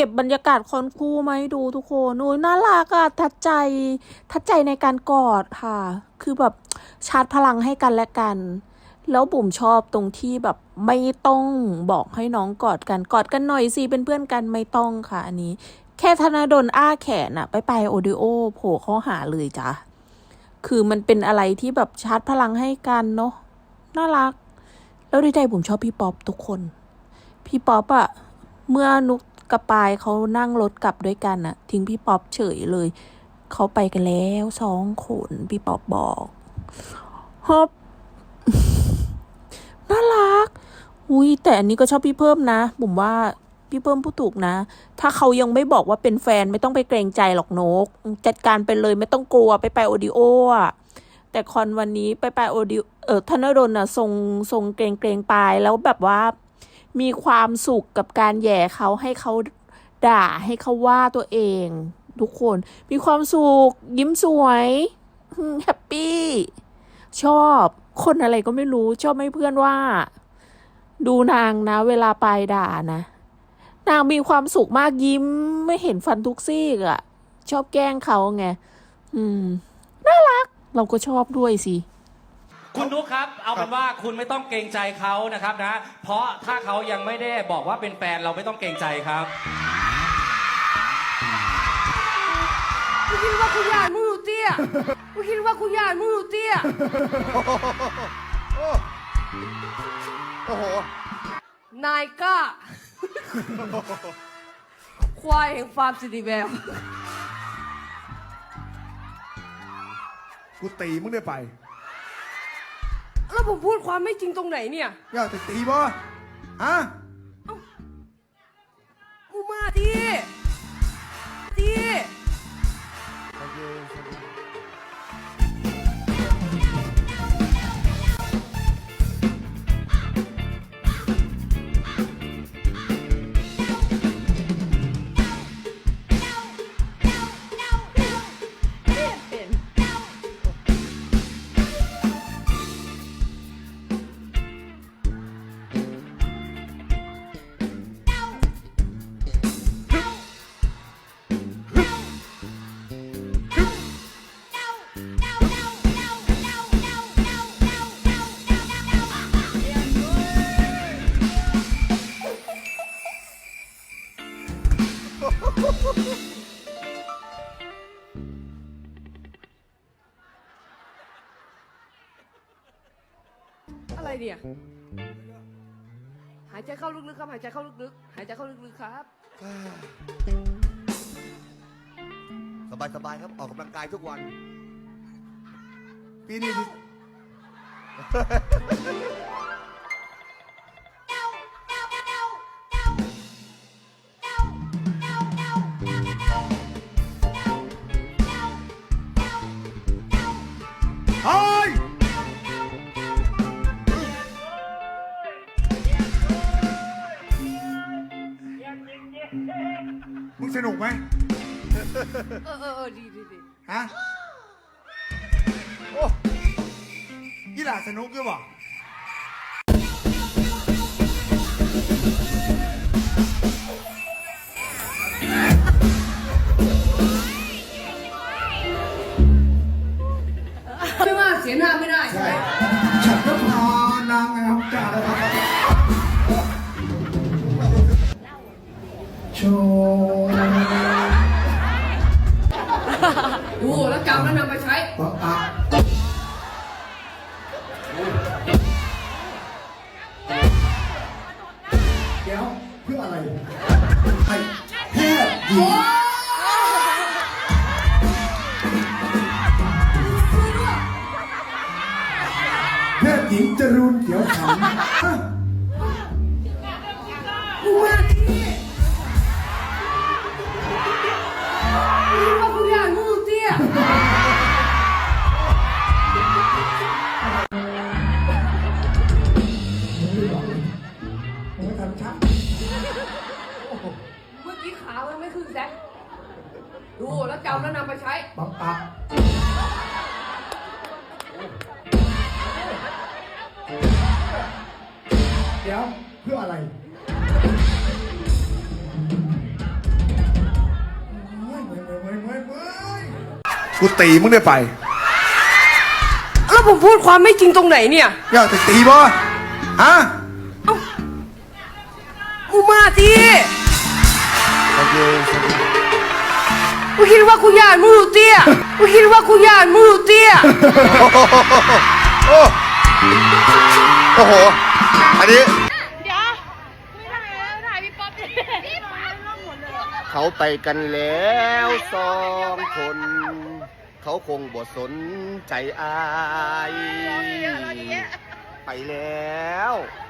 ก็บบรรยากาศคอนคู่มาให้ดูทุกคนโอ้ยน่ารักอะทัดใจทัดใจในการกอดค่ะ คือแบบชาร์จพลังให้กันและกัน แล้วบุ๋มชอบตรงที่แบบไม่ต้องบอกให้น้องกอดกันกอดกันหน่อยสิเป็นเพื่อนกันไม่ต้องค่ะ อันนี้ แค่ธนาดลอ้าแขนอะไปไปโอดิโอโผล่เข้าหาเลยจ้ะคือมันเป็นอะไรที่แบบชาร์จพลังให้กันเนาะน่ารัก แล้วในใจผมชอบพี่ป๊อปทุกคน พี่ป๊อปอะเมื่อนุก กับปายเขานั่งรถกลับด้วยกันอะทิ้งพี่ป๊อปเฉยเลย เขาไปกันแล้วสองคนพี่ป๊อปบอกฮอบน่ารัก อุ้ยแต่อันนี้ก็ชอบพี่เพิ่มนะผมว่าพี่เพิ่มผู้ถูกนะ ถ้าเขายังไม่บอกว่าเป็นแฟนไม่ต้องไปเกรงใจหรอกนก จัดการไปเลยไม่ต้องกลัวไปไปโอดิโออะแต่คอนวันนี้ไปไปโอดิเออธนดลอะทรงทรงเกรงเกรงปลายแล้วแบบว่า มีความสุขกับการแย่เขาให้เขาด่าให้เขาว่าตัวเอง ทุกคนมีความสุข ยิ้มสวยแฮปปี้ชอบคนอะไรก็ไม่รู้ชอบให้เพื่อนว่า ดูนางนะ เวลาไปด่านะ นางมีความสุขมากยิ้มไม่เห็นฟันทุกซี่อะชอบแกล้งเขาไง อืม น่ารัก เราก็ชอบด้วยสิ คุณนุกครับ เอาเป็นว่าคุณไม่ต้องเกรงใจเขานะครับนะ เพราะถ้าเขายังไม่ได้บอกว่าเป็นแฟนเราไม่ต้องเกรงใจครับ กูคิดว่าคุณยายมึงอยู่เตี้ยกูคิดว่าคุณยายมึงอยู่เตี้ย โอ้โห นายกล้า ควายแห่งฟาร์มสิริแววกูตีมึงได้ไปแล้ว ผมพูดความไม่จริงตรงไหนเนี่ย อยากจะตีบ่ฮะ อะไรเนี่ย หายใจเข้าลึกๆครับ หายใจเข้าลึกๆ หายใจเข้าลึกๆครับ สบายสบายๆครับ ออกกำลังกายทุกวัน ปีนี้ที่ สนุกไหมเออเออเออดีดีดีฮะโอ้ยี่หล่าสนุกด้วยบ่ไม่ว่าเสียหน้าไม่ได้ใช่ไหม ฉันก็พานางงามจ่าแล้วครับ เขียวขำฮะกูมาที่มึงว่ากูยายมึงอยู่เตี้ยผมไม่ทำชักเมื่อกี้ขามันไม่ขึ้นแซกดูแล้วจำแล้วนำไปใช้ปังปัก้วเพื่ออะไรกูตีมึงได้ไปแล้วผมพูดความไม่จริงตรงไหนเนี่ย อยาจะตีบ่ฮะกูมาสิโคกูคิดว่ากูยานมึงดูเตี้ยกูคิดว่ากูยานมึงดูเตี้ย โอ้โห อันนี้ ไปกันแล้วสองคน เขาคงบ่สนใจอาย ไปแล้วเ